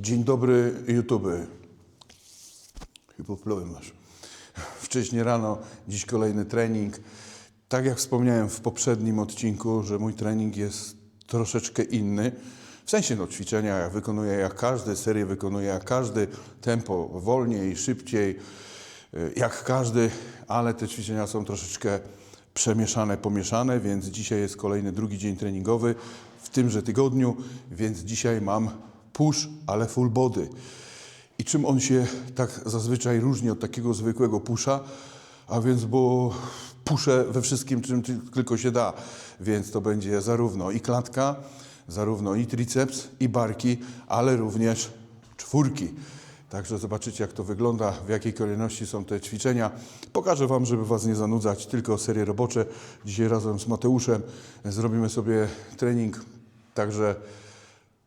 Dzień dobry YouTube. Chyba plułem masz. Wcześniej rano, dziś kolejny trening. Tak jak wspomniałem w poprzednim odcinku, że mój trening jest troszeczkę inny. W sensie no, ćwiczenia ja wykonuję jak każdy, serię wykonuję jak każdy, tempo wolniej, szybciej, y, jak każdy, ale te ćwiczenia są troszeczkę przemieszane, pomieszane, więc dzisiaj jest kolejny drugi dzień treningowy w tymże tygodniu, więc dzisiaj mam push, ale full body. I czym on się tak zazwyczaj różni od takiego zwykłego pusza? A więc, bo puszę we wszystkim, czym ty- tylko się da. Więc to będzie zarówno i klatka, zarówno i triceps, i barki, ale również czwórki. Także zobaczycie, jak to wygląda, w jakiej kolejności są te ćwiczenia. Pokażę Wam, żeby Was nie zanudzać, tylko serie robocze. Dzisiaj razem z Mateuszem zrobimy sobie trening. Także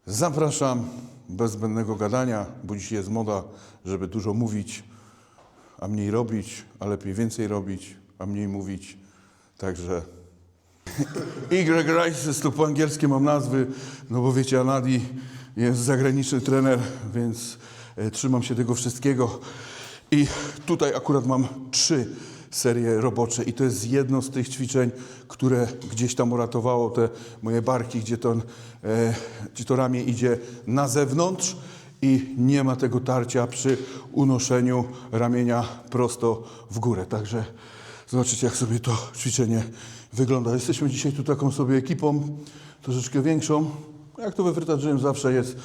zapraszam, bez zbędnego gadania, bo dzisiaj jest moda, żeby dużo mówić, a mniej robić, a lepiej więcej robić, a mniej mówić. Także Y Rice, to po angielskie mam nazwy, no bo wiecie, Anadi jest zagraniczny trener, więc e, trzymam się tego wszystkiego. I tutaj akurat mam trzy serie robocze i to jest jedno z tych ćwiczeń, które gdzieś tam uratowało te moje barki, gdzie to, e, gdzie to ramię idzie na zewnątrz i nie ma tego tarcia przy unoszeniu ramienia prosto w górę. Także Zobaczycie, jak sobie to ćwiczenie wygląda. Jesteśmy dzisiaj tu taką sobie ekipą, troszeczkę większą. Jak to we Frytadrzejem zawsze jest.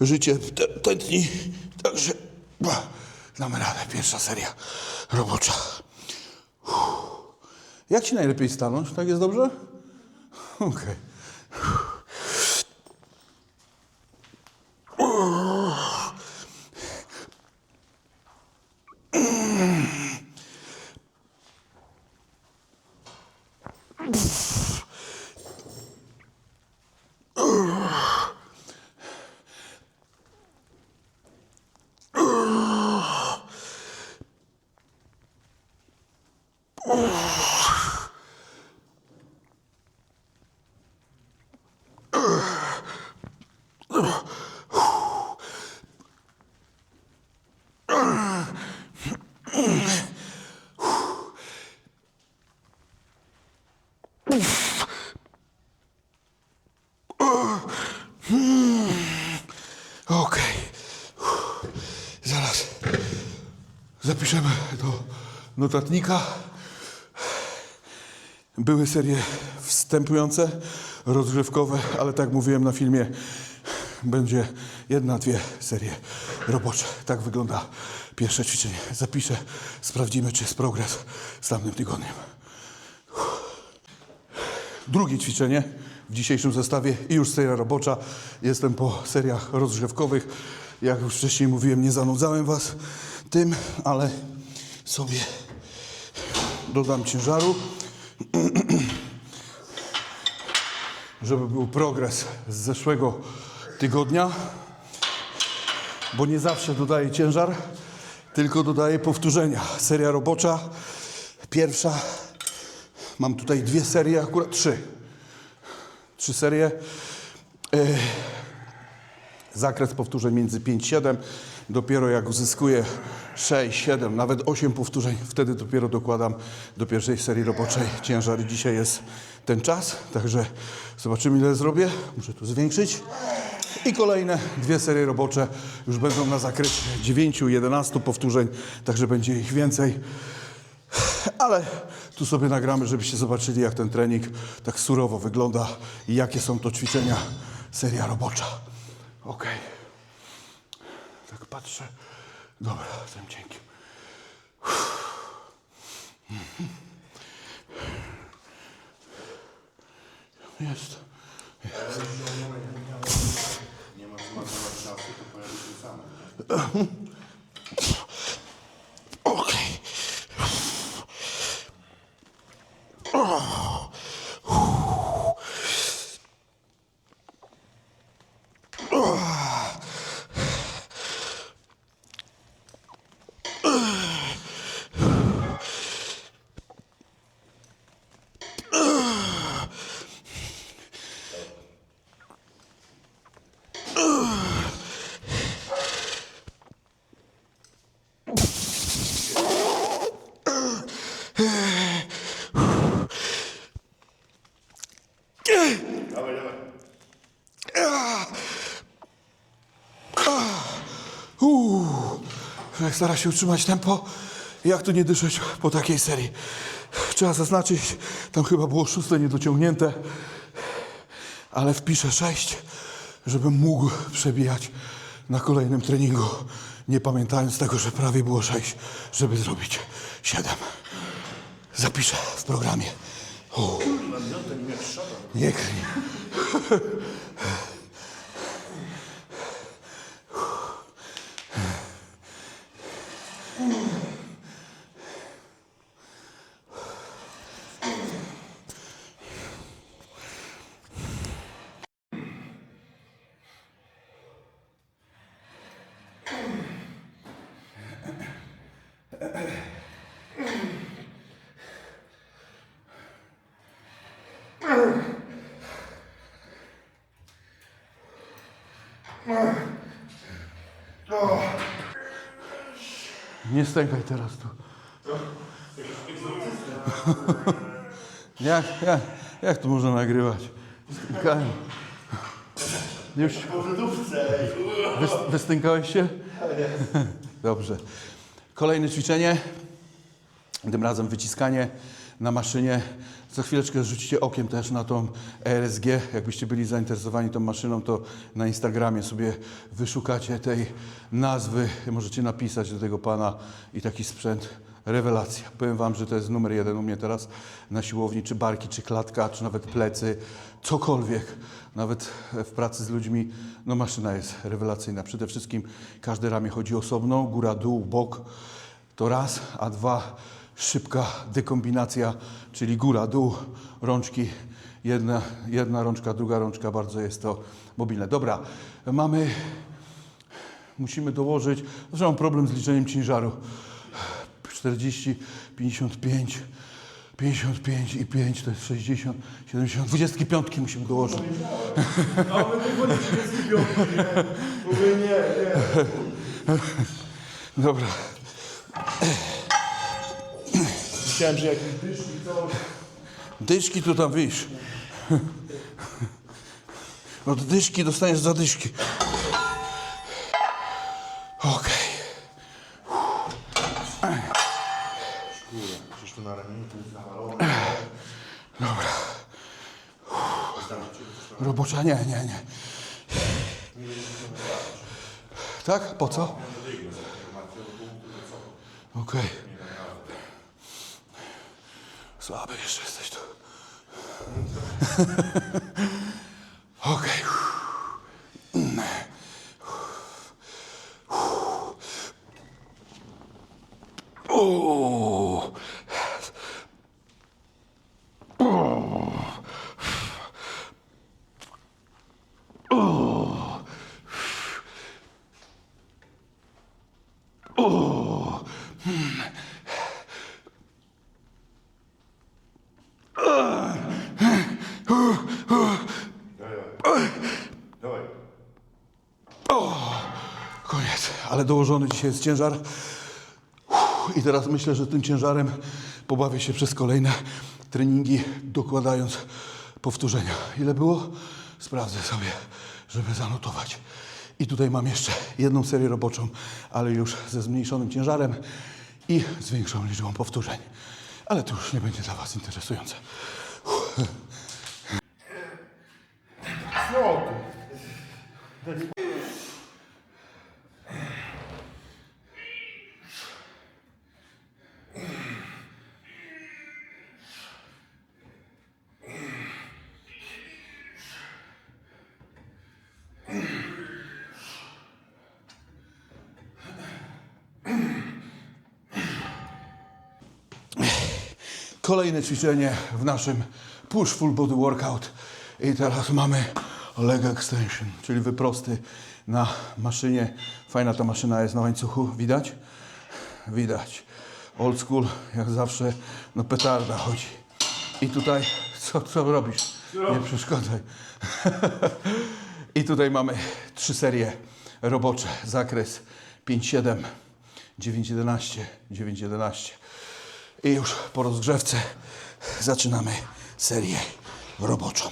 Życie tętni. Także damy radę. Pierwsza seria robocza. Jak ci najlepiej stanąć? Tak jest dobrze? Okej. Okej. Uff. Zaraz zapiszemy do notatnika. Były serie wstępujące, rozgrzewkowe, ale tak mówiłem na filmie, będzie jedna, dwie serie robocze. Tak wygląda pierwsze ćwiczenie. Zapiszę, sprawdzimy, czy jest progres z tamtym tygodniem. Drugie ćwiczenie w dzisiejszym zestawie i już seria robocza. Jestem po seriach rozgrzewkowych. Jak już wcześniej mówiłem, nie zanudzałem Was tym, ale sobie dodam ciężaru, żeby był progres z zeszłego tygodnia, bo nie zawsze dodaję ciężar, tylko dodaję powtórzenia. Seria robocza, pierwsza Mam tutaj dwie serie, akurat trzy. Trzy serie. E, zakres powtórzeń między 5-7. Dopiero jak uzyskuję 6, 7, nawet 8 powtórzeń, wtedy dopiero dokładam do pierwszej serii roboczej ciężar. Dzisiaj jest ten czas, także zobaczymy ile zrobię. Muszę tu zwiększyć. I kolejne dwie serie robocze już będą na zakresie 9-11 powtórzeń, także będzie ich więcej. Ale tu sobie nagramy, żebyście zobaczyli, jak ten trening tak surowo wygląda i jakie są to ćwiczenia. Seria robocza. Okej. Tak patrzę. Dobra, tym cienkim. Jest. Nie ma czasu, to pojawi się. Stara się utrzymać tempo. Jak tu nie dyszeć po takiej serii? Trzeba zaznaczyć, tam chyba było szóste niedociągnięte, ale wpiszę sześć, żebym mógł przebijać na kolejnym treningu, nie pamiętając tego, że prawie było sześć, żeby zrobić siedem. Zapiszę w programie. Uuu. Nie krwi. Nie stękaj teraz tu. jak, jak, jak to można nagrywać? Stękałem. Już Wys, wystękałeś się? Dobrze. Kolejne ćwiczenie. Tym razem wyciskanie na maszynie. Za chwileczkę rzucicie okiem też na tą ERSG. Jakbyście byli zainteresowani tą maszyną, to na Instagramie sobie wyszukacie tej nazwy. Możecie napisać do tego pana i taki sprzęt. Rewelacja. Powiem wam, że to jest numer jeden u mnie teraz na siłowni, czy barki, czy klatka, czy nawet plecy, cokolwiek. Nawet w pracy z ludźmi, no maszyna jest rewelacyjna. Przede wszystkim każde ramię chodzi osobno, góra, dół, bok. To raz, a dwa, szybka dekombinacja, czyli góra, dół, rączki, jedna, jedna rączka, druga rączka, bardzo jest to mobilne. Dobra, mamy, musimy dołożyć, że mam problem z liczeniem ciężaru. 40, 55, 55 i 5 to jest 60, 70, 25 musimy dołożyć. My nie, nie. Dobra, Myślałem, że coś. dyszki to tam wyjść. Od dyszki dostaniesz zadyszki. Okej. Przecież tu na ramieniu. Dobra. Robocza? Nie, nie, nie. Tak? Po co? Okej. Słaby jeszcze jesteś tu. Okej. O! Dawaj. Koniec, ale dołożony dzisiaj jest ciężar. Uff, I teraz myślę, że tym ciężarem pobawię się przez kolejne treningi, dokładając powtórzenia. Ile było? Sprawdzę sobie, żeby zanotować. I tutaj mam jeszcze jedną serię roboczą, ale już ze zmniejszonym ciężarem i z większą liczbą powtórzeń. Ale to już nie będzie dla Was interesujące. No, Kolejne ćwiczenie w naszym push full body workout. I teraz mamy leg extension, czyli wyprosty na maszynie. Fajna ta maszyna jest na łańcuchu, widać? Widać. Old school, jak zawsze, no petarda chodzi. I tutaj, co, co robisz? Nie przeszkadzaj. I tutaj mamy trzy serie robocze. Zakres 5-7, 9-11, 9-11. I już po rozgrzewce zaczynamy serię roboczą.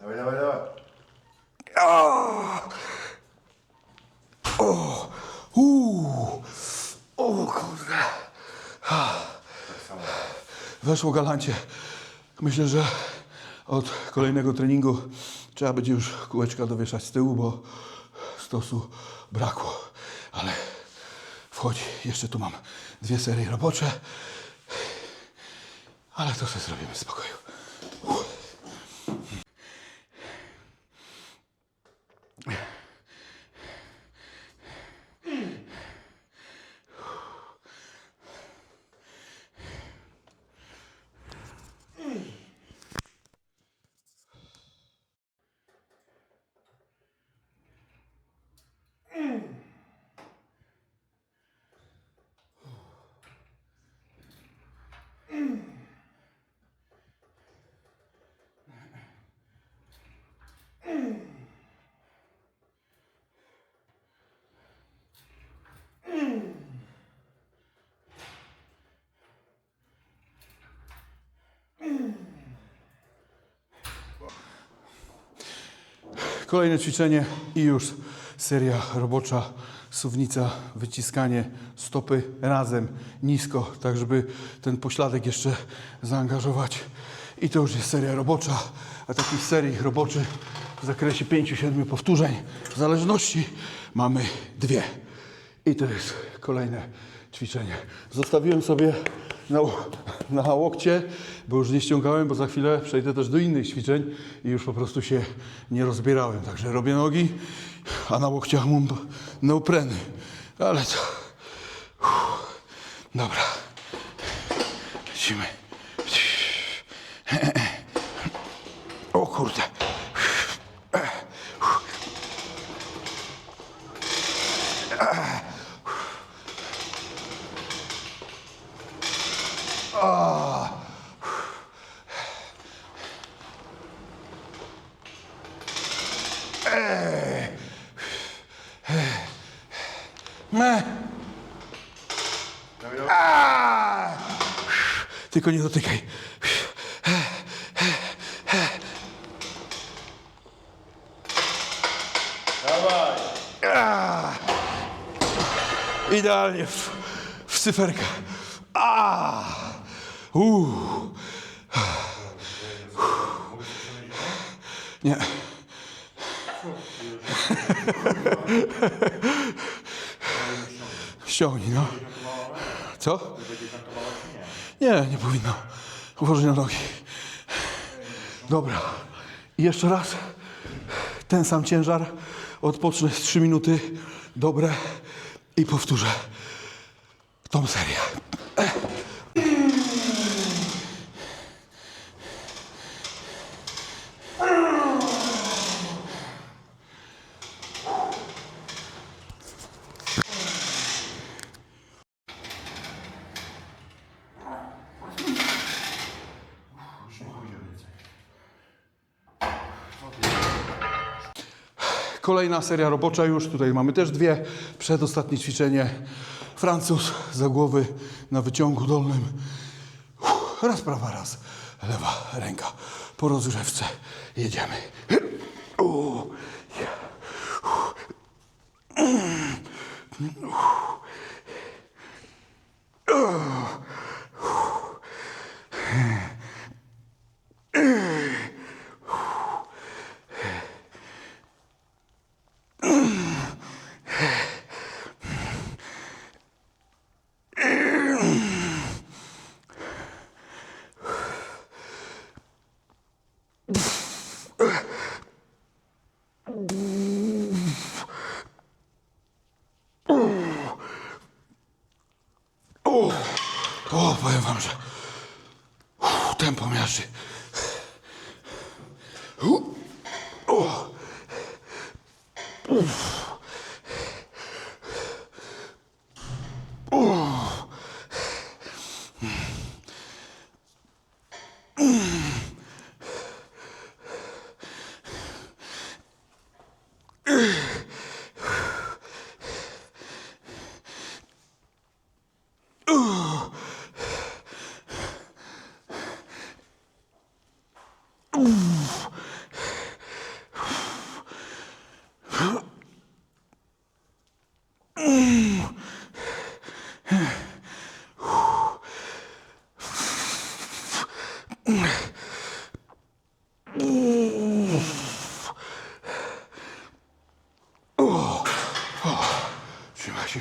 Dawaj, dawaj, dawaj. Uuu, o kurde. Weszło galancie. Myślę, że od kolejnego treningu trzeba będzie już kółeczka dowieszać z tyłu, bo stosu brakło. Ale wchodzi. Jeszcze tu mam dwie serie robocze. Ale to sobie zrobimy w spokoju. Kolejne ćwiczenie i już seria robocza, suwnica, wyciskanie stopy razem, nisko, tak żeby ten pośladek jeszcze zaangażować. I to już jest seria robocza, a takich serii roboczych w zakresie 5-7 powtórzeń w zależności mamy dwie. I to jest kolejne ćwiczenie. Zostawiłem sobie na, na łokcie, bo już nie ściągałem, bo za chwilę przejdę też do innych ćwiczeń i już po prostu się nie rozbierałem. Także robię nogi, a na łokciach mam neopreny. Ale to... Dobra. Lecimy. O kurde. Tylko nie dotykaj. Dawaj. Idealnie w, w cyferkę. A! Nie. Ściągnij, no. Co? Nie, nie powinno. Na nogi. Dobra. I jeszcze raz. Ten sam ciężar. Odpocznę z 3 minuty. Dobre. I powtórzę tą serię. Kolejna seria robocza już, tutaj mamy też dwie. Przedostatnie ćwiczenie. Francuz za głowy na wyciągu dolnym. Raz prawa, raz lewa ręka. Po rozgrzewce jedziemy o powiem wam, że uff, tempo miażdży. U, o. Uff. O.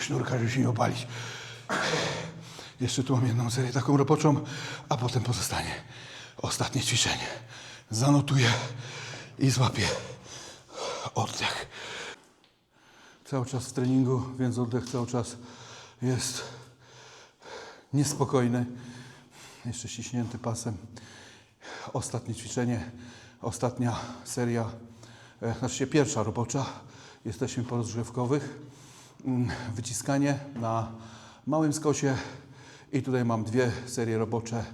Sznurka, żeby się nie opalić. Jeszcze tu mam jedną serię taką roboczą, a potem pozostanie ostatnie ćwiczenie. Zanotuję i złapię oddech. Cały czas w treningu, więc oddech cały czas jest niespokojny. Jeszcze ściśnięty pasem. Ostatnie ćwiczenie, ostatnia seria, e, znaczy się pierwsza robocza. Jesteśmy po rozgrzewkowych. Mm, Wyciskanie na małym skosie i tutaj mam dwie serie robocze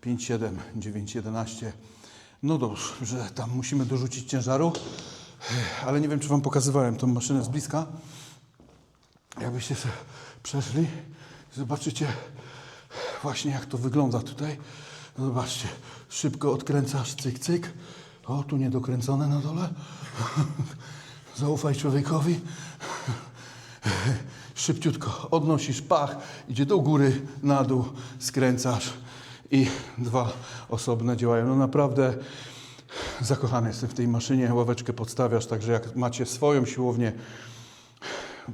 5, 7, 9, 11. No dobrze, że tam musimy dorzucić ciężaru, ale nie wiem, czy Wam pokazywałem tą maszynę z bliska. Jakbyście sobie przeszli, zobaczycie właśnie jak to wygląda tutaj. Zobaczcie, szybko odkręcasz, cyk, cyk. O, tu niedokręcone na dole. Zaufaj człowiekowi. Szybciutko odnosisz pach, idzie do góry, na dół, skręcasz i dwa osobne działają. No naprawdę zakochany jestem w tej maszynie. Ławeczkę podstawiasz, także jak macie swoją siłownię,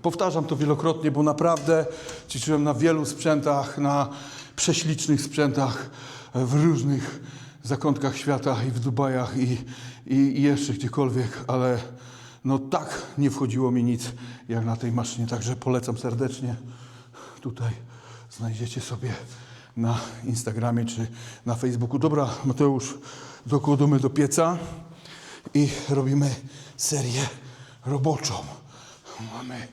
Powtarzam to wielokrotnie, bo naprawdę ćwiczyłem na wielu sprzętach, na prześlicznych sprzętach w różnych zakątkach świata i w Dubajach i, i, i jeszcze gdziekolwiek, ale no tak nie wchodziło mi nic jak na tej maszynie, także polecam serdecznie. Tutaj znajdziecie sobie na Instagramie czy na Facebooku. Dobra, Mateusz, dokładamy do pieca i robimy serię roboczą. Mamy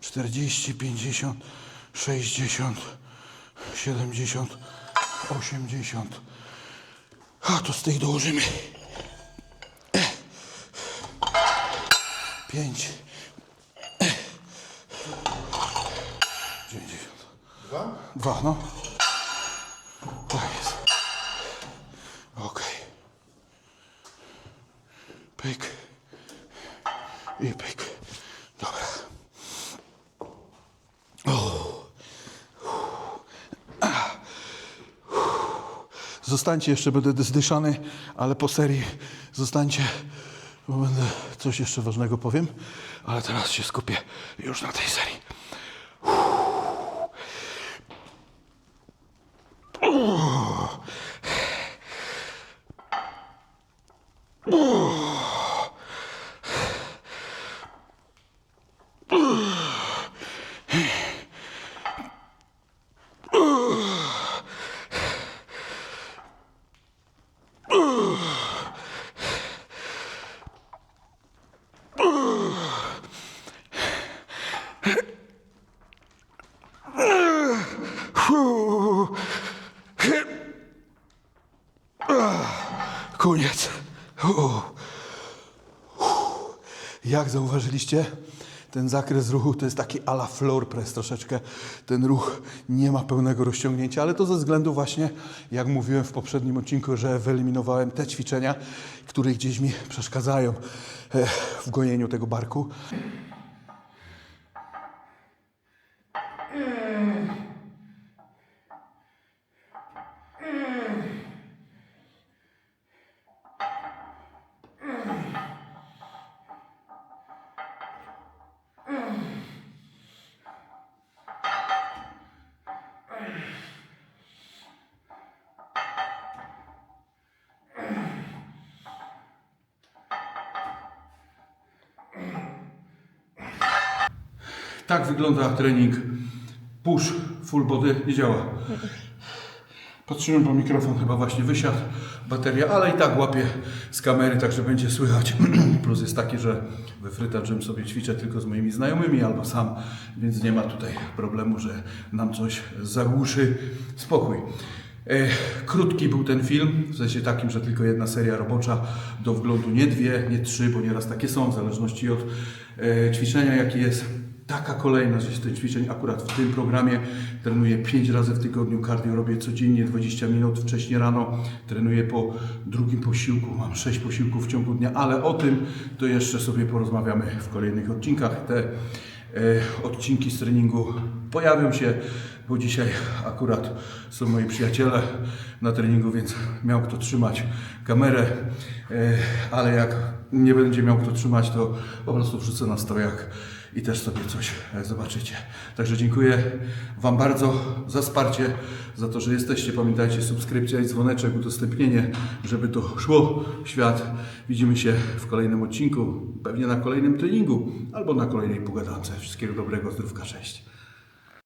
40, 50, 60, 70, 80. A to z tych dołożymy 5, 90. Dwa? Dwa, no. Tak jest. Okej. Pyk. I pyk. Dobra. Zostańcie, jeszcze będę zdyszany, ale po serii zostańcie, bo będę coś jeszcze ważnego powiem, ale teraz się skupię już na tej serii. Koniec. Uuu. Jak zauważyliście, ten zakres ruchu to jest taki ala floor press troszeczkę. Ten ruch nie ma pełnego rozciągnięcia, ale to ze względu właśnie, jak mówiłem w poprzednim odcinku, że wyeliminowałem te ćwiczenia, które gdzieś mi przeszkadzają e, w gojeniu tego barku. Tak wygląda trening push full body. Nie działa. Patrzymy, bo mikrofon chyba właśnie wysiadł, bateria, ale i tak łapie z kamery, także będzie słychać. Plus jest taki, że we Fryta sobie ćwiczę tylko z moimi znajomymi albo sam, więc nie ma tutaj problemu, że nam coś zagłuszy spokój. E, Krótki był ten film, w sensie takim, że tylko jedna seria robocza do wglądu, nie dwie, nie trzy, bo nieraz takie są, w zależności od e, ćwiczenia, jaki jest. Taka kolejność jest tych ćwiczeń akurat w tym programie. Trenuję 5 razy w tygodniu, cardio robię codziennie 20 minut wcześniej rano. Trenuję po drugim posiłku, mam 6 posiłków w ciągu dnia, ale o tym to jeszcze sobie porozmawiamy w kolejnych odcinkach. Te e, odcinki z treningu pojawią się, bo dzisiaj akurat są moi przyjaciele na treningu, więc miał kto trzymać kamerę, e, ale jak nie będzie miał kto trzymać, to po prostu wrzucę na stojak i też sobie coś e, zobaczycie. Także dziękuję Wam bardzo za wsparcie, za to, że jesteście. Pamiętajcie, subskrypcja i dzwoneczek, udostępnienie, żeby to szło w świat. Widzimy się w kolejnym odcinku, pewnie na kolejnym treningu albo na kolejnej pogadance. Wszystkiego dobrego, zdrówka, cześć.